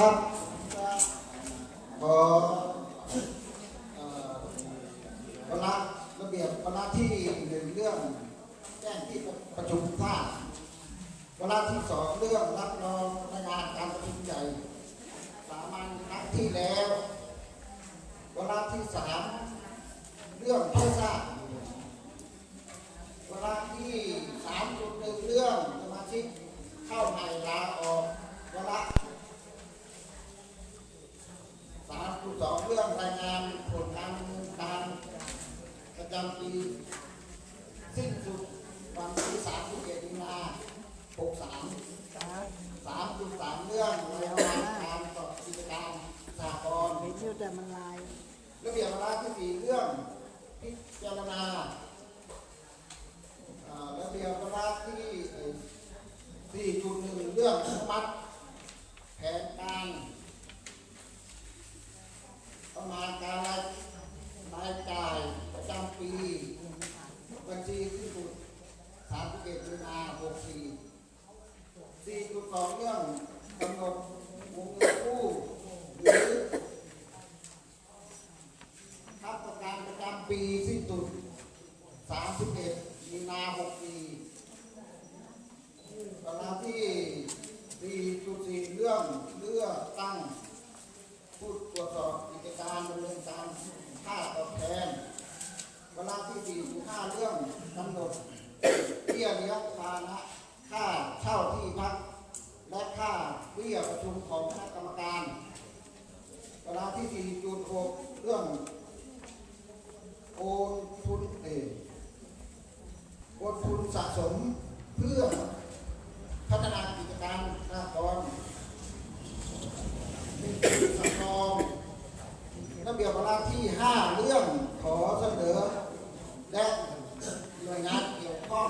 ค 7มีนาอสองเรื่องกำหนดวงเงินกู้หรือคับประกันประจำปี ทุนเองอนทุนสะสมเพื่อพัฒนากิจการสหกรณ์เป็นสำรองระเบียบวาระที่ 5 เรื่องขอเสนอ และหน่วยงานเกี่ยวข้อง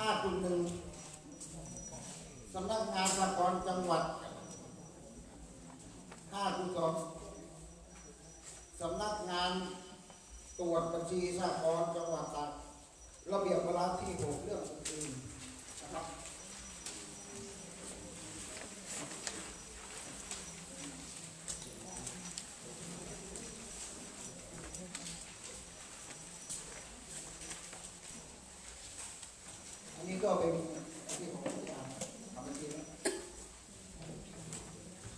5.1สำนักงานสหกรณ์จังหวัด 5.2 สำนักงานตรวจบัญชีสหกรณ์จังหวัดตากระเบียบเวลาที่หกเรื่องอื่นๆนะครับ อันนี้ ก็เป็นที่ของที่อ่านทำบัญชีนะค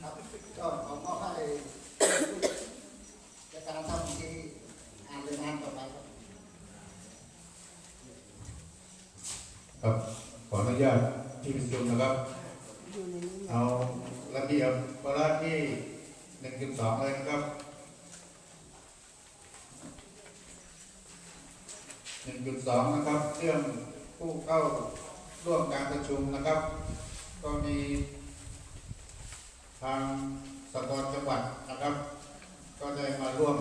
รับก็ผมก็ให้จากการทำบัญชีอ่านรายงานต่อไปครับครับขออนุญาตที่ประชุมนะครับ อยู่ในนี้เนี่ย เอาระเบียบวาระที่หนึ่งจุดสองเลยนะครับหนึ่งจุดสองนะครับ เรื่องผู้เข้าร่วมการประชุมนะครับ ก็มีทางสกลจังหวัด นะครับ ก็ได้มาร่วม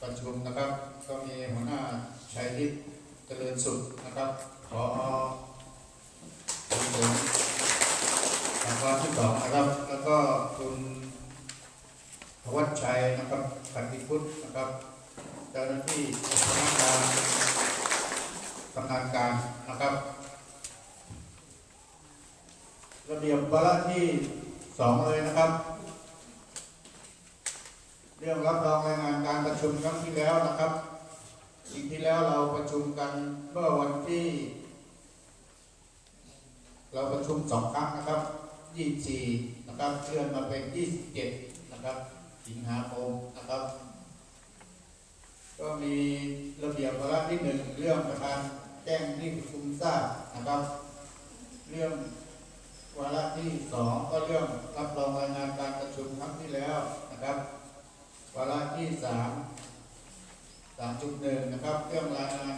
ประชุมนะครับ ก็มีหัวหน้าชัยฤทธิ์เจริญสุขนะครับ ขอผมทางความที่สองนะครับ แล้วก็คุณธวัชชัยนะครับขันติพุทธนะครับ เจ้าหน้าที่พนักงานทำงานการนะครับระเบียบวาระที่สองเลยนะครับ รื่องรับรองรายงานการประชุมครั้งที่แล้วนะครับปีที่แล้วเราประชุมกันเมื่อวันที่ เราประชุมสองครั้งนะครับ24นะครับเลื่อนมาเป็น27นะครับสิงหาคมนะครับ ก็มีระเบียบวาระที่หนึ่งเรื่องการแจ้งที่ประชุมทราบนะครับ เรื่องวาระที่สองก็เรื่องรับรองรายงานการประชุมครั้งที่แล้วนะครับ วาระที่สามสามจุดหนึ่งนะครับเรื่องรายงาน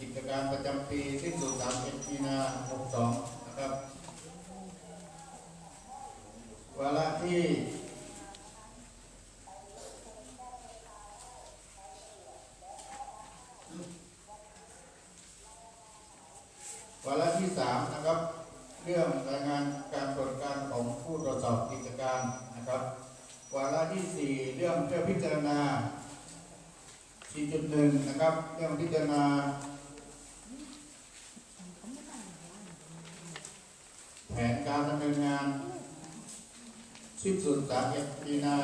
กิจการประจำปีสิ้นสุด31มีนา62นะครับวาระที่วาระที่สามนะครับ เรื่องรายงานการตรวจการของผู้ตรวจสอบกิจการนะครับ วาระที่สี่เรื่องเพิจารณา 4.1 นะครับ เรื่องพิจารณาแผนการดำเนินงานสิ้นสุด31มีนา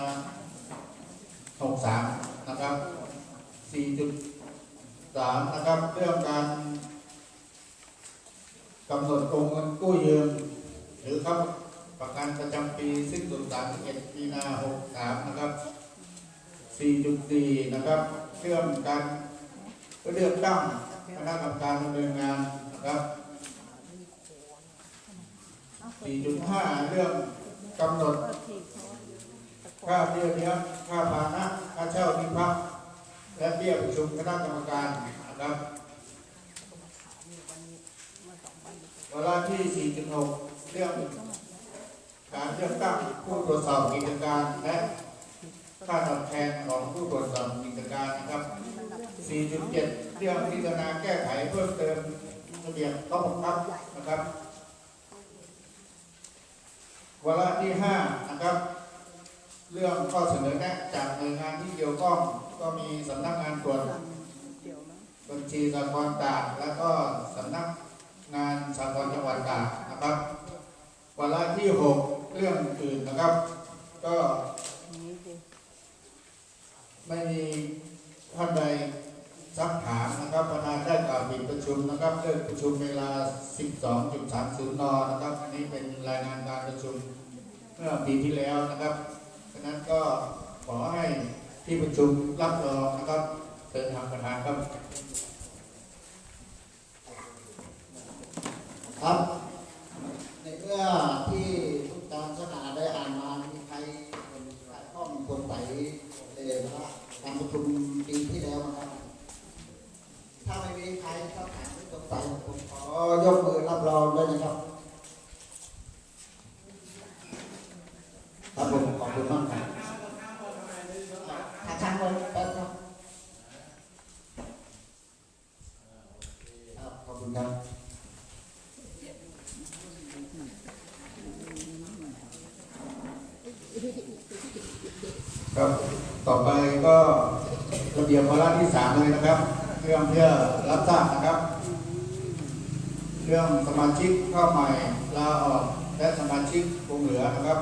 63 นะครับ 4.3 นะครับ เรื่องการกำหนดวงเงินกู้ยืม หรือครับประกันประจำปีสิ้นสุด31มีนา 63 นะครับ 4.4 นะครับเรื่องการเลือกตั้งคณะกรรมการดำเนินงานนะครับ 4.5 เรื่องกำหนด ค่าเบี้ยเลี้ยงค่าพาหนะค่าเช่าที่พัก และเบี้ยประชุมคณะกรรมการนะครับวาระที่ 4.6 เรื่องการเลือกตั้งผู้ตรวจสอบกิจการและ ค่าตอบแทนของผู้ตรวจสอบกิจการนะครับ 4.7 เรื่องพิจารณาแก้ไขเพิ่มเติมระเบียบข้อบังคับนะครับ วาระที่ 5 นะครับ เรื่องข้อเสนอแนะจากหน่วยงานที่เกี่ยวข้องก็มีสำนักงานตรวจบัญชีสากลตากแล้วก็สำนักงานสากลจังหวัดตากนะครับวาระที่ 6 เรื่องอื่นนะครับ ก็ ไม่มีท่านใดซักถามนะครับประธานได้กล่าวปิดประชุมนะครับเลิกประชุมเวลา 12.30 น นะครับอันนี้เป็นรายงานการประชุมเมื่อปีที่แล้วนะครับฉะนั้นก็ขอให้ที่ประชุมรับรองนะครับเชิญทางประธานครับ ครับในเมื่อที่ทุกการสนาได้อ่านมา มีใครคนขัดข้องคนไหนเอ่อว่าการประชุมปีที่แล้วนะครับ ถ้าไม่มีใครครับถามไม่สงสัยผมขอยกมือรับรองด้วยนะครับ ครับผมขอบคุณมากครับถ้าช่างไว้แป๊บครับครับขอบคุณครับ ครับ ต่อไปก็ระเบียบวาระที่สามเลยนะครับ เรื่องเพื่อรับทราบนะครับ เรื่องสมาชิกเข้าใหม่ลาออกและสมาชิกคงเหลือนะครับ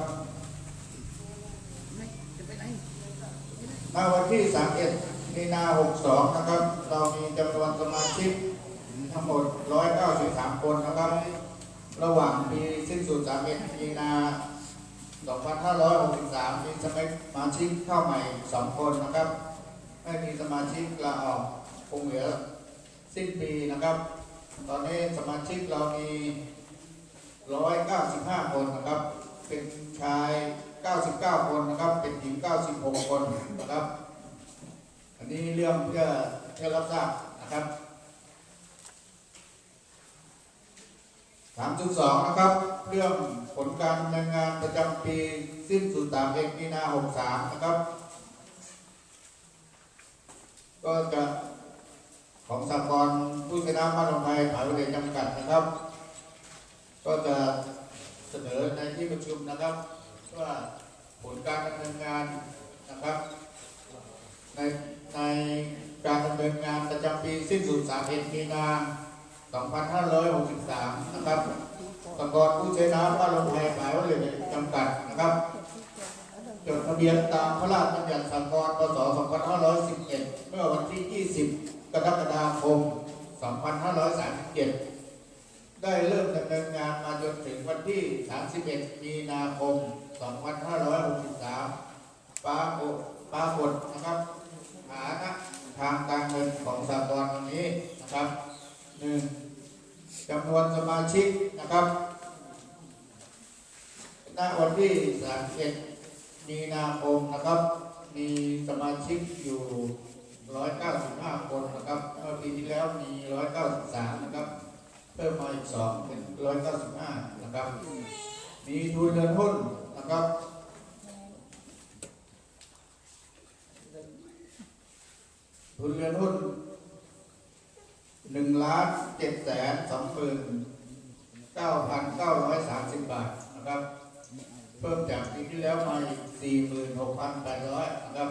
ณวันที่ 31 มีนา 62 นะครับ เรามีจำนวนสมาชิกทั้งหมด 193 คนนะครับ ระหว่างปีสิ้นสุด31มีนา2563 มีสมาชิกเข้าใหม่ 2 คนนะครับ ไม่มีสมาชิกลาออกคงเหลือสิ้นปีนะครับ ตอนนี้สมาชิกเรามี 195 คนนะครับ เป็นชาย 99 คนนะครับ เป็นหญิง 96 คนนะครับ อันนี้เรื่องเพื่อเพื่อรับทราบนะครับ 3.2 นะครับ เรื่องผลการดำเนินงานประจำปีสิ้นสุด31มีนา63 นะครับ ก็จะของสากลผู้ชนะบ้าลงไทยมหาวิทยาลัยจำกัดนะครับ ก็จะเสนอในที่ประชุมนะครับ ว่าผลการดำเนินงานนะครับ ในในการดำเนินงานประจำปีสิ้นสุด31มีนา 2563 นะครับสกลผู้ใช้น้ำบ้านลงไทยมหาวิทยาลัยจำกัดนะครับจดทะเบียนตามพระราชบัญญัติสากลพศ 2511 เมื่อวันที่ 20 กรกฎาคม 2537 ได้เริ่มดำเนินงานมาจนถึงวันที่ 31 มีนาคม 2563ปรากฏปรากฏนะครับฐานะทางการเงินของสากลวันนี้นะครับ 1. จำนวนสมาชิกนะครับณวันที่31มีนาคมนะครับ มีสมาชิกอยู่ 195 คนนะครับเมื่อปีที่แล้วมี 193 นะครับ เพิ่มมาอีก2เป็น 195 นะครับ มีทุนเดินหุ้นนะครับทุนเรือนหุ้น หนึ่งล้านเจ็ดแสนสองหมื่นเก้าพันเก้าร้อยสามสิบบาทนะครับ เพิ่มจากปีที่แล้วมาอีกสี่หมื่นหกพันแปดร้อยนะครับ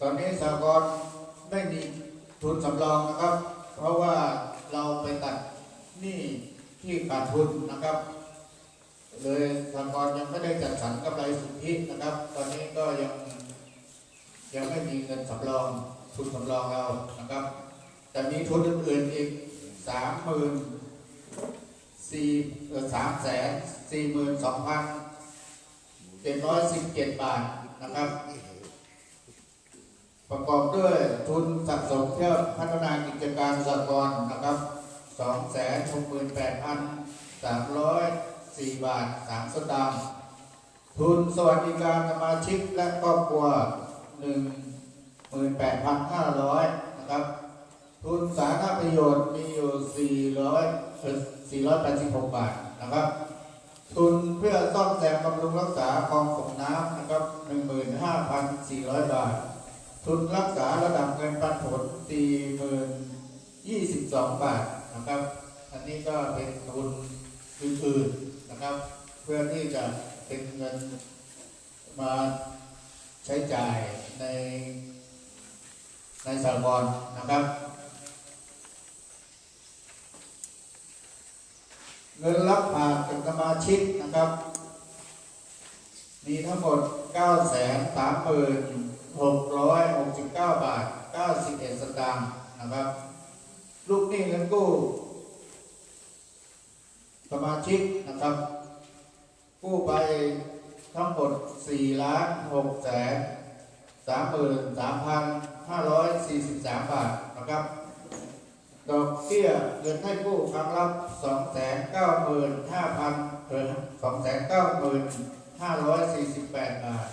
ตอนนี้สากลไม่มีทุนสำรองนะครับ เพราะว่าเราไปตัดหนี้ที่ขาดทุนนะครับ เลยทากรยังไม่ได้จัดสรรกำไรสุทธินะครับ ตอนนี้ก็ยังยังไม่มีเงินสำรองทุนสำรองเรานะครับ แต่มีทุนอื่นอีกสามหมื่นสี่สามแสนสี่หมื่นสองพันเจ็ดร้อยสิบเจ็ดบาทนะครับ ประกอบด้วยทุนสะสมเพื่อพัฒนากิจการสหกรณ์นะครับสองแสนหกหมื่นแปดพันสามร้อยสี่บาทสามสตางค์ทุนสวัสดิการสมาชิกและครอบครัวหนึ่งหมื่นแปดพันห้าร้อยนะครับ ทุนสาธารณประโยชน์มีอยู่สี่ร้อยสี่ร้อยแปดสิบาทนะครับ ทุนเพื่อซ่อมแซมบำรุงรักษาคลองส่งน้ำนะครับหนึ่งหมื่นห้าพันสี่ร้อยบาท ทุนรักษาระดับเงินปันผลสี่หมื่นยี่สิบสองบาทนะครับ อันนี้ก็เป็นทุนอื่นๆนะครับ เพื่อที่จะเป็นเงินมาใช้จ่ายในในสากลนะครับ เงินรับฝากจากสมาชิกนะครับ มีทั้งหมด 9 3 6 6 9 บาท 91 สตางค์นะครับ ลูกหนี้เงินกู้ สมาชิกนะครับ กู้ไปทั้งหมด4ล้าน6แสน33,543 บาทนะครับ ดอกเบี้ยเงินให้ผู้ครับรับสองแสนเก้าหมื่นห้าพันหรือสองแสนเก้าหมื่นห้าร้อยสี่สิบแปดบาท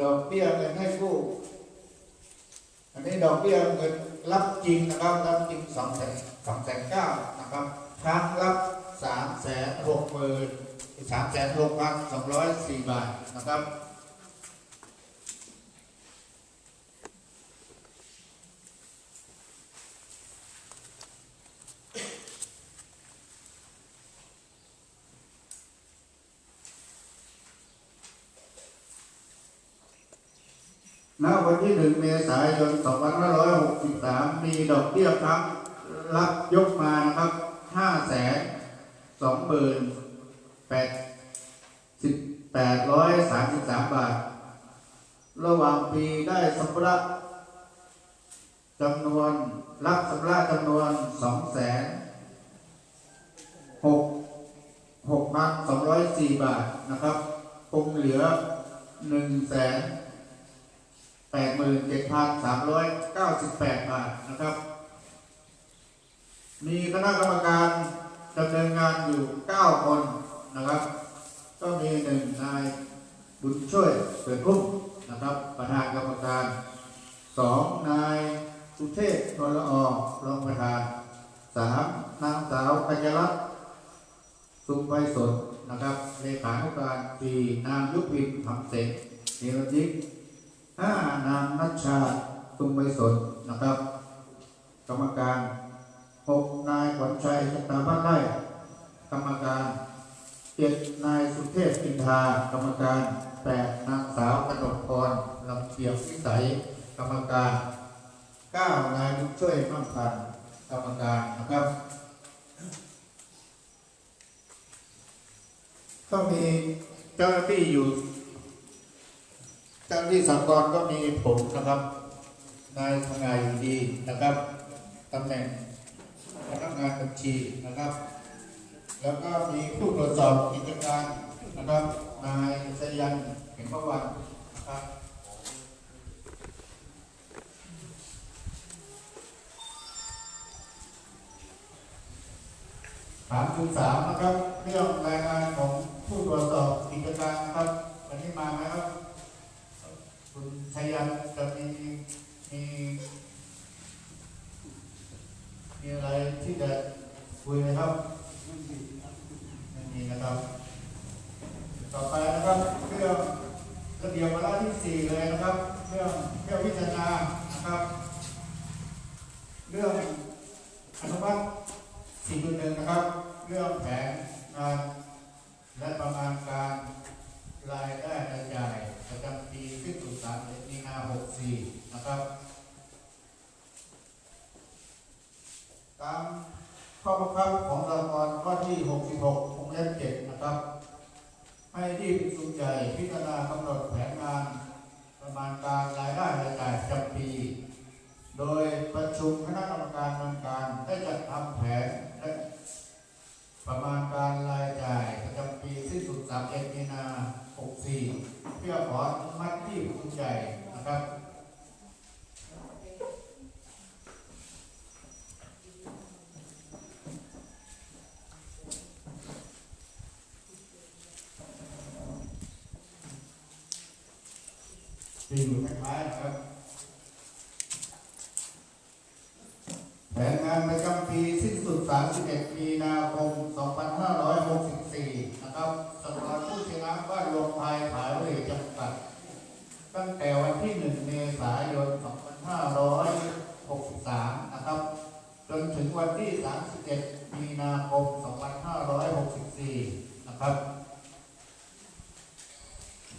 ดอกเบี้ยเงินให้ผู้ อันนี้ดอกเบี้ยเงินรับจริงนะครับ รับจริงสองแสนสองแสนเก้านะครับครับรับสามแสนหกหมื่นสามแสนหกพันสองร้อยสี่บาทนะครับ ณวันที่ 1 เมษายน 2563 มีดอกเบี้ยครั้งรับยกมานะครับ5แสน2หมื่น8 833 บาท ระหว่างปีได้สำระจำนวน รับสำระจำนวน2แสน6 6,204 บาทนะครับ คงเหลือ 1 แสน แปดหมื่นเจ็ดพันสามร้อยเก้าสิบแปดบาทนะครับ มีคณะกรรมการดำเนินงานอยู่เก้าคนนะครับ ก็มีหนึ่งนายบุญช่วยเกิดพุ่มนะครับ ประธานกรรมการสองนายสุเทพนวลออรองประธานสามนางสาวกัญญาลัตน์สุขไวสดนะครับเลขานุการสี่นางยุพินคำเสงเนรยิ ห้านางนัชชาตุงใบสนนะครับ กรรมการหกนายขวัญชัยชตาบ้านไร่กรรมการเจ็ดนายสุเทพอินทากรรมการแปดนางสาวกนกพรลำเพียงวิสัย กรรมการเก้านายบุญช่วยมั่งพันกรรมการนะครับ ก็มีเจ้าหน้าที่อยู่ เจ้าหน้าที่สากลก็มีผมนะครับนายทำงานอยู่ดีนะครับตำแหน่งพนักงานบัญชีนะครับ แล้วก็มีผู้ตรวจสอบกิจการนะครับนายสยันเข็มพวันนะครับถามคุณสามนะครับเรื่องรายงานของผู้ตรวจสอบกิจการนะครับวันนี้มาไหมครับ พยายามจะมีมีมีอะไรที่จะคุยนะครับไม่มีนะครับ ต่อไปนะครับเรื่องระเบียบวาระที่สี่เลยนะครับ เรื่องเรื่องวิจารณ์นะครับ เรื่องอนุบัติสี่จุดหนึ่งนะครับ เรื่องแผนงานและประมาณการรายได้รายจ่ายประจำปีขึ้นสุดสามเ564 นะครับตามข้อบังคับของสากลข้อที่ 66วงเล็บ7นะครับ ให้ที่ประชุมใหญ่พิจารณากำหนดแผนงาน ประมาณการรายได้รายจ่ายประจำปี โดยประชุมคณะกรรมการดำเการได้จัดทำแผนและประมาณการรายจ่ายประจำปีสิ้นสุด31มีนา 64 เพื่อขออนุมัติที่ประชุมใหญ่ ครับที่อยู่คล้ายๆนะครับ แผนงานประจำปีสิ้นสุด 31 มีนาคม 2564 นะครับสำหรับผู้ชนะบ้านรวมภายขายเวยจำกัด ตั้งแต่วันที่ 1 เมษายน 2563 นะครับ จนถึงวันที่ 31 มีนาคม 2564 นะครับ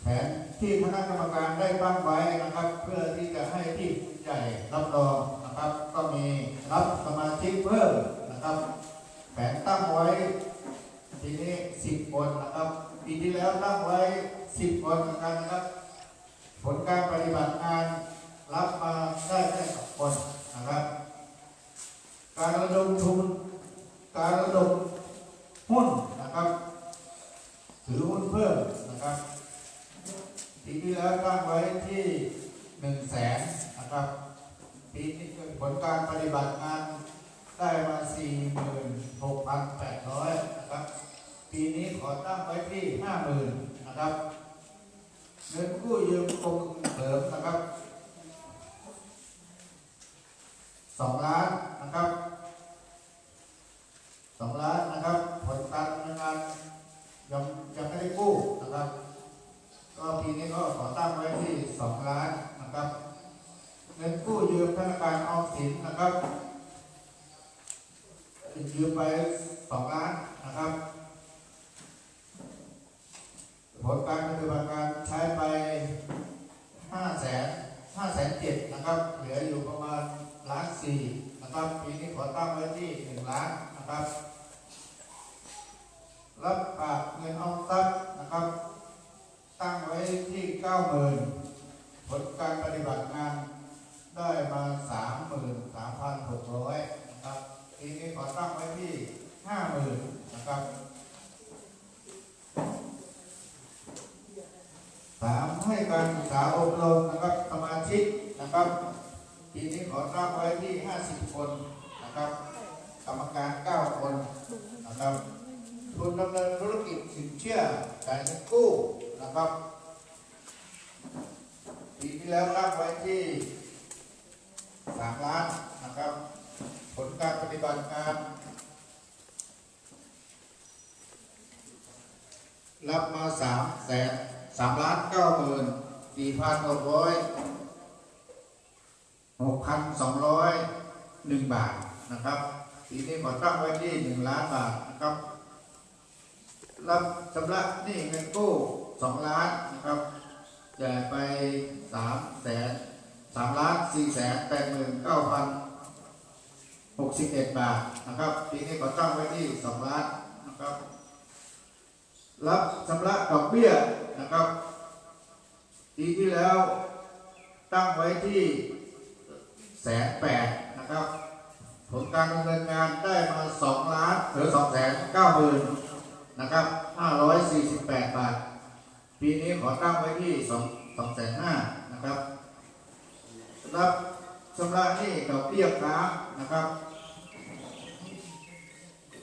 แผนที่คณะกรรมการได้ตั้งไว้นะครับ เพื่อที่จะให้ที่ใหญ่รับรองนะครับ ก็มีรับสมาชิกเพิ่มนะครับ แผนตั้งไว้ทีนี้สิบคนนะครับ ปีที่แล้วตั้งไว้สิบคนเหมือนกันนะครับ ผลการปฏิบัติงานรับมาได้แค่สองคนนะครับ การระดมทุน การระดมหุ้นนะครับ ถือหุ้นเพิ่มนะครับปีที่แล้วตั้งไว้ที่หนึ่งแสนนะครับปีนี้ผลการปฏิบัติงานได้มาสี่หมื่นหกพันแปดร้อยนะครับ ปีนี้ขอตั้งไว้ที่ห้าหมื่นนะครับ เงินกู้ยืมกรมเสริมนะครับสองล้านนะครับสองล้านนะครับ ผลการดำเนินงานยังยังไม่ได้กู้นะครับ ก็ปีนี้ก็ขอตั้งไว้ที่สองล้านนะครับเงินกู้ยืมธนาคารออมสินนะครับยืมไปสองล้านนะครับ ลการปฏิบัติการใช้ไปห้าแสนห้าแสนเจ็ดนะครับ เหลืออยู่ประมาณล้านสี่นะครับ ปีนี้ขอตั้งไว้ที่หนึ่งล้านนะครับ รับฝากเงินออมทรัพย์นะครับ ตั้งไว้ที่เก้าหมื่นผลการปฏิบัติงานได้มาสามหมื่นะครับทีนี้ขอตั้งไว้ที่ห้าหมื่นนะครับ สามให้การศึกษาอบรมนะครับสมาชิกนะครับทีนี้ขอตั้งไว้ที่ห้าสิบคนนะครับ กรรมการเก้าคนนะครับทุนดำเนินธุรกิจสินเชื่อจ่ายเงินกู้นะครับปีที่แล้วตั้งไว้ที่สามล้านนะครับ ผลการปฏิบัติงานรับมาสามแสน สามล้านเก้าหมื่นสี่พันหกร้อยหกพันสองร้อยหนึ่งบาทนะครับปีนี้ขอตั้งไว้ที่หนึ่งล้านบาทนะครับ รับชำระหนี้เงินกู้สองล้านนะครับจ่ายไปสามแสนสามล้านสี่แสนแปดหมื่นเก้าพันหกสิบเอ็ดบาทนะครับปีนี้ขอตั้งไว้ที่สองล้านนะครับ รับชำระดอกเบี้ย นะครับ ปีที่แล้วตั้งไว้ที่แสนแปดนะครับ ผลการดำเนินงานได้มาสองล้านหรือสองแสนเก้าหมื่นนะครับ548บแปดบาท ปีนี้ขอตั้งไว้ที่2 2แสน5นะครับสำหรับชำระหนี้ดอกเบี้ยค้างนะครับ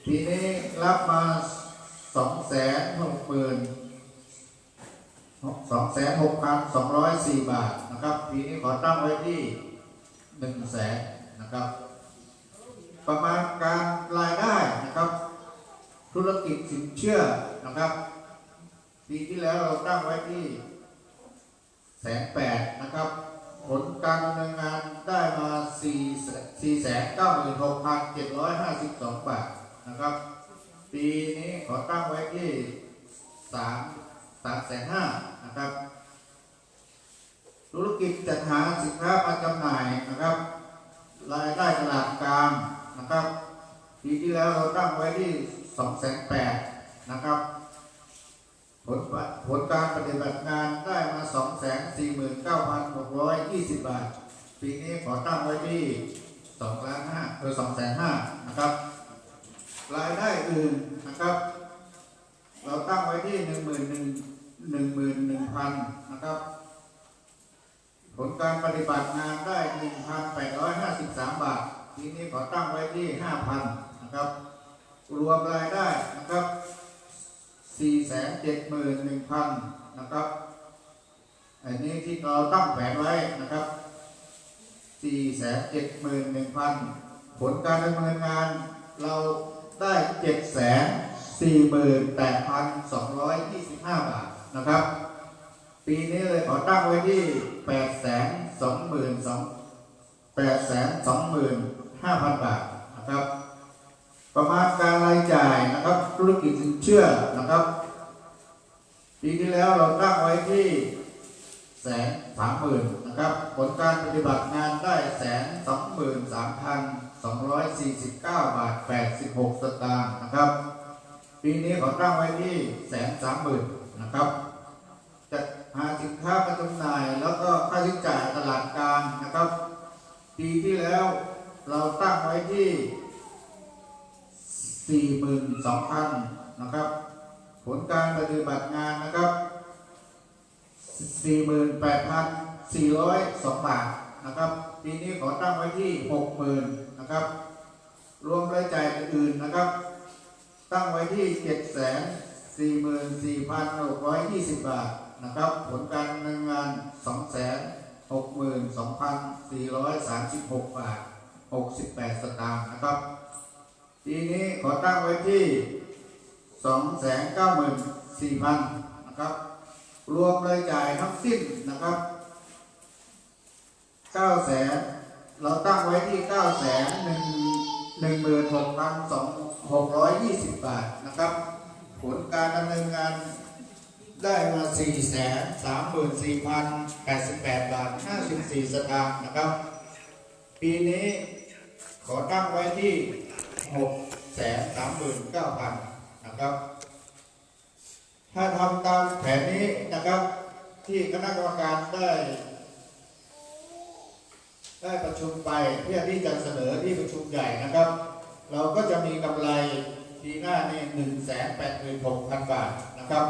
ปีนี้รับมา2แสน6หมื่น 2แสน6พัน204บาทนะครับ ปีนี้ขอตั้งไว้ที่1แสนนะครับ ประมาณการรายได้นะครับ ธุรกิจสินเชื่อนะครับ ปีที่แล้วเราตั้งไว้ที่แสนแปดนะครับ ผลการดำเนินงานได้มา4 4แสนเก้าหมื่นหกพันเจ็ดร้อยห้าสิบสองบาทนะครับ ปีนี้ขอตั้งไว้ที่สาม สามแสนห้านะครับ ธุรกิจจัดหาสินค้ามาจำหน่ายนะครับ รายได้ตลาดกลางนะครับ ปีที่แล้วเราตั้งไว้ที่สองแสนแปดนะครับ ผลผลการปฏิบัติงานได้มา249,620บาท ปีนี้ขอตั้งไว้ที่2ล้าน5เออ2แสน5นะครับ รายได้อื่นนะครับ เราตั้งไว้ที่11,000 11,000น หนึ่งหมื่นหนึ่งพันนะครับ ผลการปฏิบัติงานได้หนึ่งพันแปดร้อยห้าสิบสามบาท ทีนี้ขอตั้งไว้ที่ห้าพันนะครับ รวมรายได้นะครับสี่แสนเจ็ดหมื่นหนึ่งพันนะครับอันนี้ที่เราตั้งแผนไว้นะครับสี่แสนเจ็ดหมื่นหนึ่งพันผลการดำเนินงานเราได้เจ็ดแสนสี่หมื่นแปดพันสองร้อยยี่สิบห้าบาท นะครับ ปีนี้เลยขอตั้งไว้ที่822,000บาทนะครับ ประมาณการรายจ่ายนะครับ ธุรกิจสินเชื่อนะครับ ปีที่แล้วเราตั้งไว้ที่แสนสามหมื่นนะครับ ผลการปฏิบัติงานได้แสนสองหมื่นสามพันสองร้อยสี่สิบเก้าบาทแปดสิบหกสตางค์นะครับ ปีนี้ขอตั้งไว้ที่แสนสามหมื่นนะครับ หาสินค้ามาจำหน่าย แล้วก็ค่าใช้จ่ายตลาดกลางนะครับ ปีที่แล้วเราตั้งไว้ที่ 42,000 นะครับ ผลการปฏิบัติงานนะครับ 48,402 บาทนะครับ ปีนี้ขอตั้งไว้ที่ 60,000 นะครับ รวมรายจ่ายอื่นนะครับ ตั้งไว้ที่ 744,620 บาท นะครับ ผลการดำเนินงาน 262,436 บาท 68 สตางค์นะครับ ปีนี้ขอตั้งไว้ที่ 294,000นะครับ รวมรายจ่ายทั้งสิ้นนะครับ 900,000 เราตั้งไว้ที่ 916,620 บาทนะครับ ผลการดำเนินงาน ได้มา434,088 บาท 54 สตางค์นะครับ ปีนี้ขอตั้งไว้ที่ 639,000 นะครับ ถ้าทำตามแผนนี้นะครับ ที่คณะกรรมการได้ ได้ประชุมไปเพื่อที่จะเสนอที่ประชุมใหญ่นะครับ เราก็จะมีกำไรปีหน้านี่หนึ่งแสนแปดหมื่นหกพันบาทนะครับ